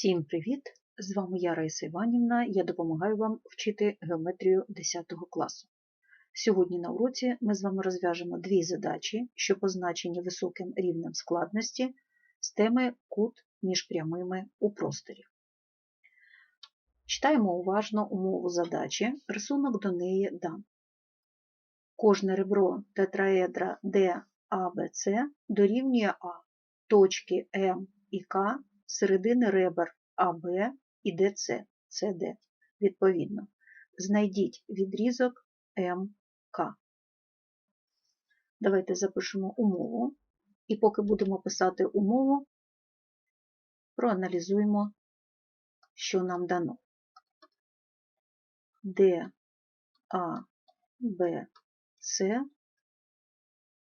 Всім привіт! З вами я Раїса Іванівна. Я допомагаю вам вчити геометрію 10 класу. Сьогодні на уроці ми з вами розв'яжемо дві задачі, що позначені високим рівнем складності з теми кут між прямими у просторі. Читаємо уважно умову задачі, рисунок до неї дан. Кожне ребро тетраедра DABC дорівнює А, точки М і К середини ребер АБ і ДЦ, СД, відповідно. Знайдіть відрізок МК. Давайте запишемо умову. І поки будемо писати умову, проаналізуємо, що нам дано. Д, А, Б, С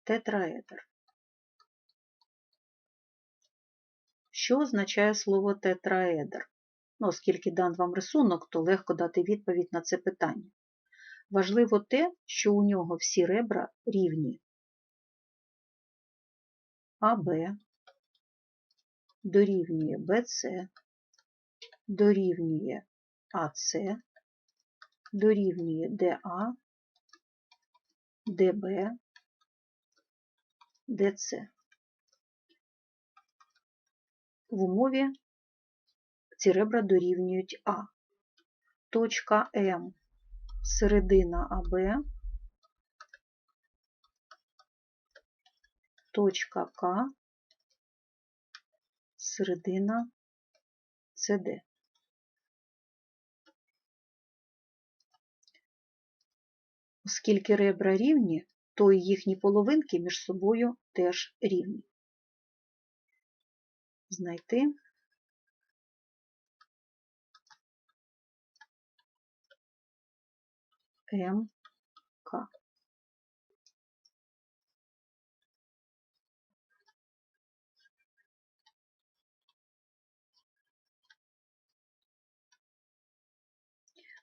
тетраедр. Що означає слово тетраедр? Ну, Оскільки дан вам рисунок, то легко дати відповідь на це питання. Важливо те, що у нього всі ребра рівні. АБ дорівнює БЦ, дорівнює АЦ, дорівнює ДА, ДБ, ДЦ. В умові ці ребра дорівнюють А. Точка М середина АБ, точка К середина СД. Оскільки ребра рівні, то і їхні половинки між собою теж рівні. Знайти МК.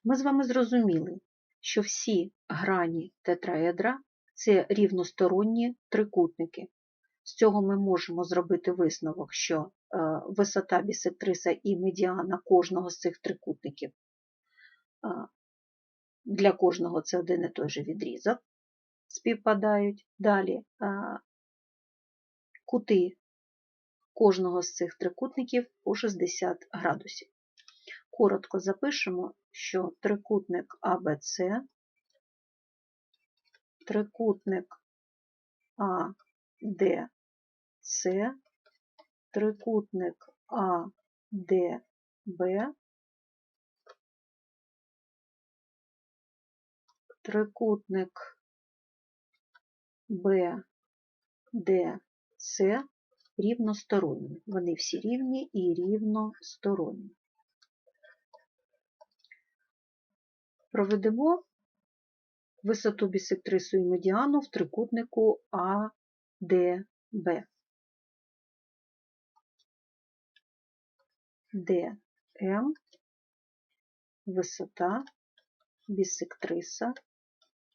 Ми з вами зрозуміли, що всі грані тетраедра це рівносторонні трикутники. З цього ми можемо зробити висновок, що висота бісектриса і медіана кожного з цих трикутників для кожного це один і той же відрізок, співпадають. Далі кути кожного з цих трикутників по 60 градусів. Коротко запишемо, що трикутник АБЦ, трикутник АДЦ, трикутник АДБ трикутник БДЦ рівносторонні. Вони всі рівні і рівносторонні. Проведемо висоту бісектрису і медіану в трикутнику АДБ. ДМ висота бісектриса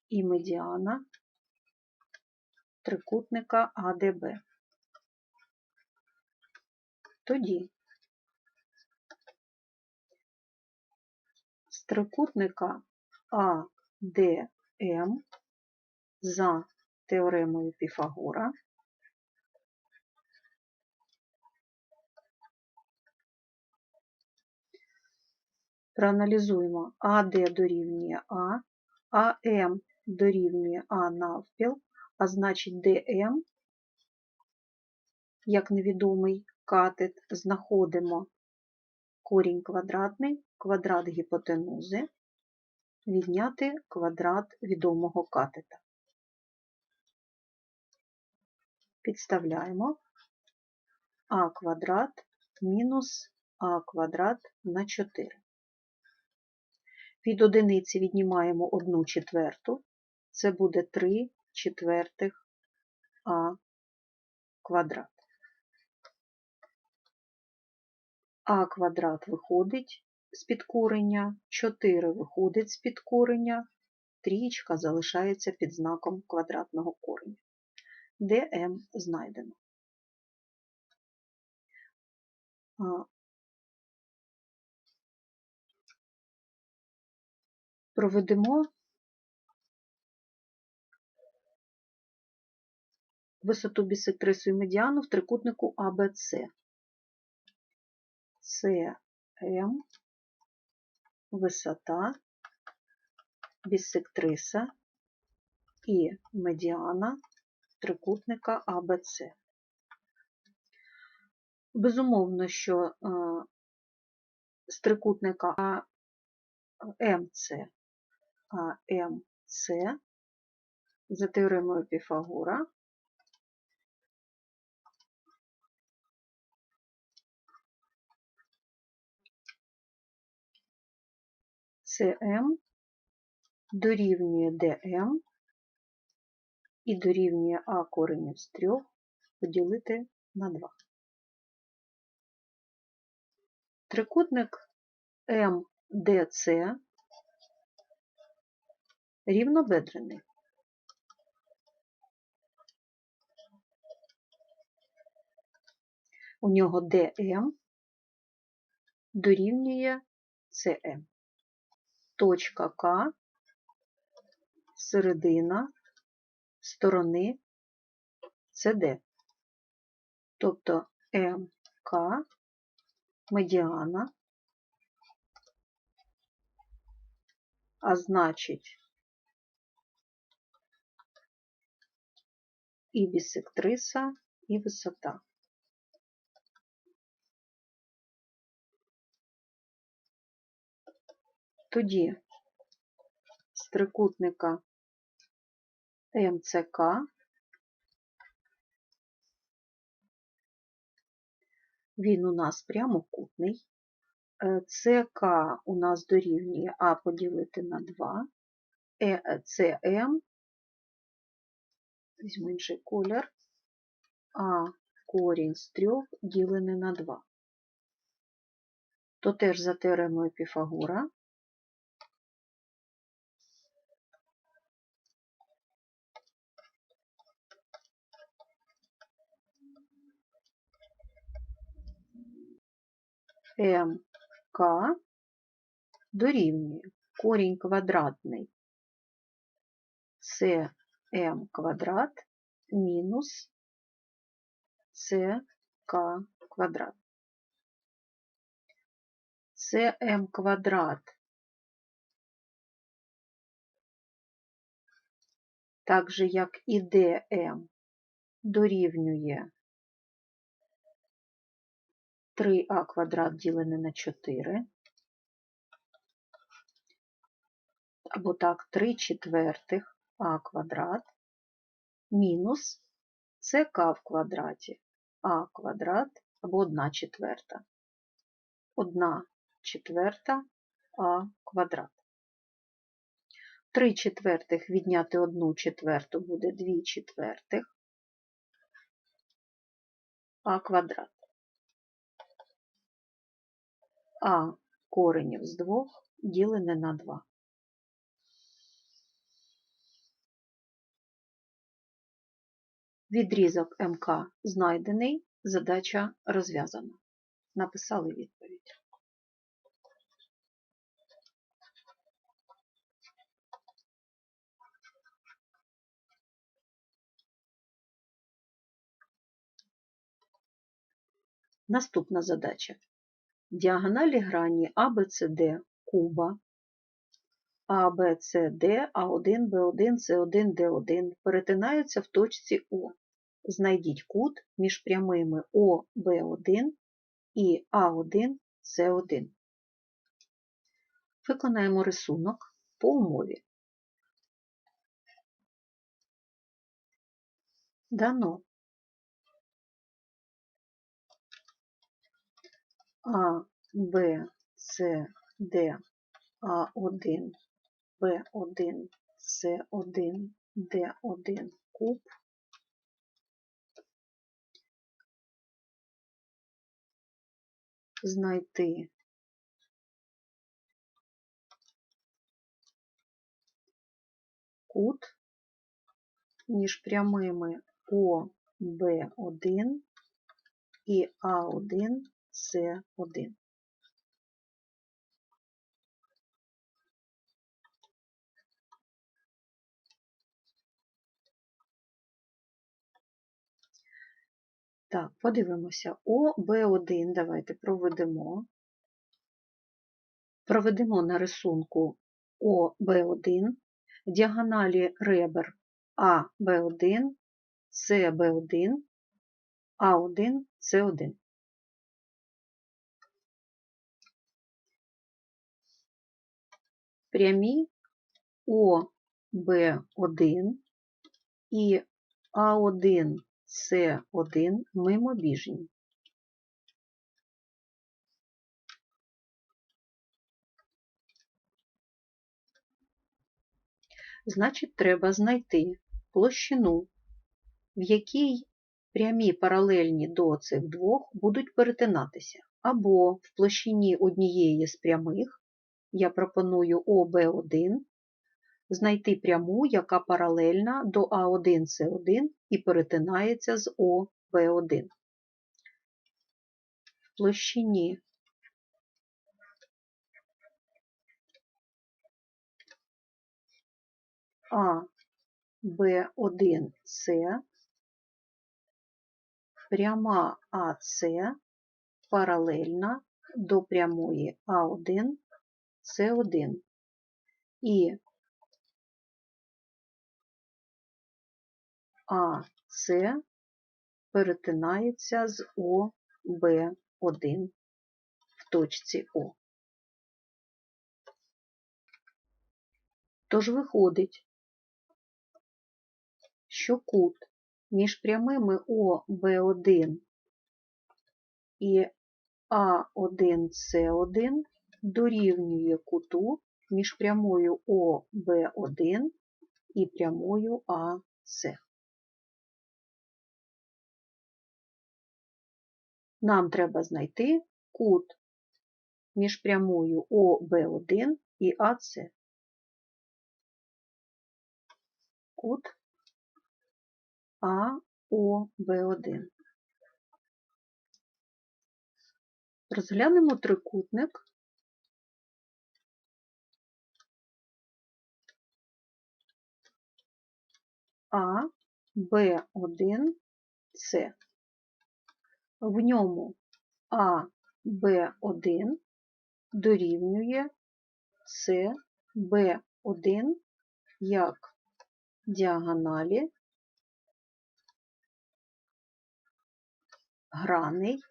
і медіана трикутника АДБ. Тоді з трикутника АДМ за теоремою Піфагора проаналізуємо АД дорівнює А, АМ дорівнює А навпіл, а значить ДМ, як невідомий катет, знаходимо корінь квадратний, квадрат гіпотенузи, відняти квадрат відомого катета. Підставляємо а квадрат мінус а квадрат на 4. Від одиниці віднімаємо 1 четверту, це буде 3 четвертих а квадрат. А квадрат виходить з підкорення, 4 виходить з підкорення, трієчка залишається під знаком квадратного кореня. ДМ знайдено. Проведемо висоту бісектрису і медіану в трикутнику АБЦ. СМ, висота, бісектриса і медіана трикутника АБЦ. Безумовно, що е, з трикутника АМЦ, АМЦ за теоремою Піфагора. СМ дорівнює ДМ і дорівнює А коренів з 3 поділити на 2. Трикутник МДЦ рівнобедрений. У нього ДМ дорівнює СМ. Точка К, середина сторони СД. Тобто МК медіана, а значить і бісектриса, і висота. Тоді з трикутника МЦК він у нас прямокутний. ЦК у нас дорівнює А поділити на 2, ЦМ, візьму інший колір, А корінь з 3 ділене на 2. То теж за теоремою Піфагора. МК дорівнює. Корінь квадратний. Це М квадрат мінус СК квадрат. Це М квадрат. Так же, як і ДМ дорівнює 3а квадрат ділене на 4, або так, 3 четвертих а квадрат мінус СК в квадраті а квадрат або 1 четверта. 1 четверта а квадрат. 3 четвертих відняти 1 четверту буде 2 четвертих а квадрат. А коренів з 2 ділене на 2. Відрізок МК знайдений, задача розв'язана. Написали відповідь. Наступна задача. Діагоналі грані ABCD куба ABCD, А1, Б1, С1, Д1 перетинаються в точці О. Знайдіть кут між прямими ОБ1 і А1, С1. Виконаємо рисунок по умові. Дано А, Б, С, Д, А1, Б1, С1, Д1 куб знайти кут між прямими ОБ1 і А1, С1. Так, подивимося. ОБ1 давайте проведемо. Проведемо на рисунку ОБ1, діагоналі ребер АБ1, СБ1, А1, С1. Прямі ОБ1 і А1, С1 мимобіжні. Значить, треба знайти площину, в якій прямі паралельні до цих двох будуть перетинатися. Або в площині однієї з прямих, я пропоную ОБ1, знайти пряму, яка паралельна до А1С1 і перетинається з ОБ1. В площині А, Б1, С, пряма АС паралельна до прямої А1, С1 і АС перетинається з ОБ1 в точці О. Тож виходить, що кут між прямими ОБ1 і А1С1 дорівнює куту між прямою ОБ1 і прямою АС. Нам треба знайти кут між прямою ОБ1 і АС. Кут АОБ1. Розглянемо трикутник А, Б1, С. В ньому А, Б1 дорівнює С, Б1 як діагоналі граней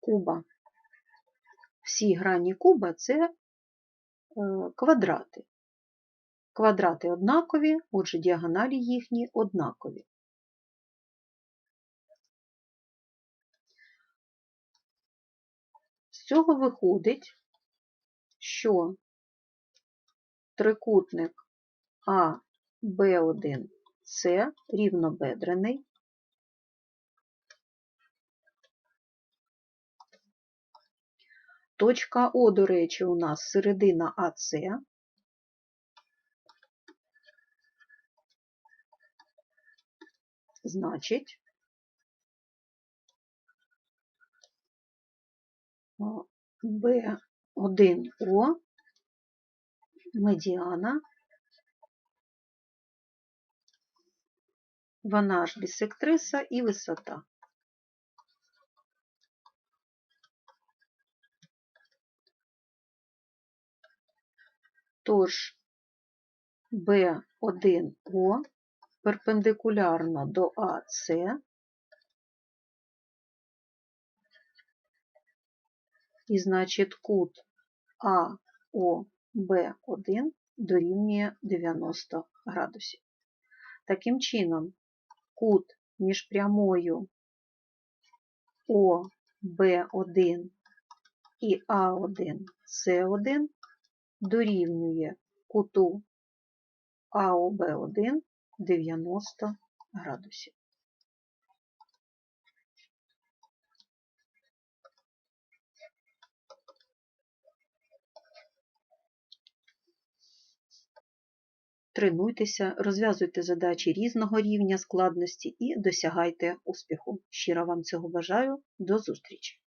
куба. Всі грані куба це е, квадрати. Квадрати однакові, отже, діагоналі їхні однакові. З цього виходить, що трикутник А, Б1, С рівнобедрений, Точка О, до речі, у нас середина АС. Значить, Б1О медіана, вона ж бісектриса і висота. Тож B1O перпендикулярно до АС і значить кут АОБ1 дорівнює 90 градусів. Таким чином, кут між прямою ОБ1 і А1 С1 дорівнює куту АОБ1 90 градусів. Тренуйтеся, розв'язуйте задачі різного рівня складності і досягайте успіху. Щиро вам цього бажаю. До зустрічі!